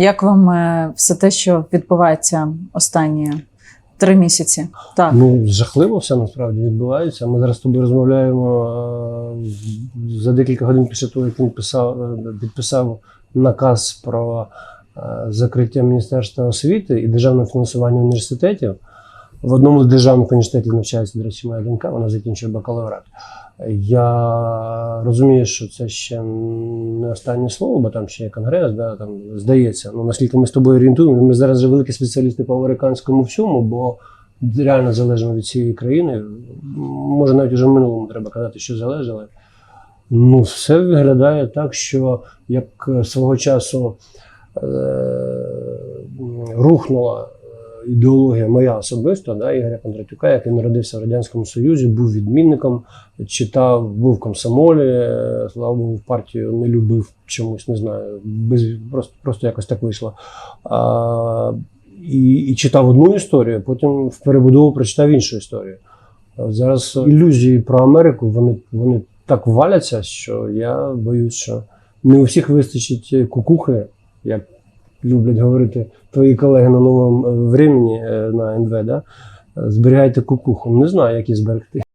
Як вам е, все те, що відбувається останні три місяці? Так. Ну, жахливо все насправді відбувається. Ми зараз з тобою розмовляємо е, за декілька годин після того, як він писав, е, підписав наказ про закриття Міністерства освіти і державне фінансування університетів. В одному з державних університетів навчається, до речі, моя донька, вона закінчує бакалаврат. Я розумію, що це ще не останнє слово, бо там ще є конгрес, да, там здається. Ну, наскільки ми з тобою орієнтуємо, ми зараз вже великі спеціалісти по американському всьому, бо реально залежимо від цієї країни. Може, навіть уже в минулому треба казати, що залежали. Ну, все виглядає так, що як свого часу е- рухнула ідеологія моя особисто, да, Ігоря Кондратюка, який народився в Радянському Союзі, був відмінником, читав, був в комсомолі, е, слава Богу, в партію не любив чомусь, не знаю, без, просто, просто якось так вийшло. А, і, і читав одну історію, потім в перебудову прочитав іншу історію. Зараз ілюзії про Америку вони, вони так валяться, що я боюсь, що не у всіх вистачить кукухи, як люблять говорити твої колеги на новому е, времені е, на НВ. Да? Зберігайте кукуху. Не знаю, як її зберегти.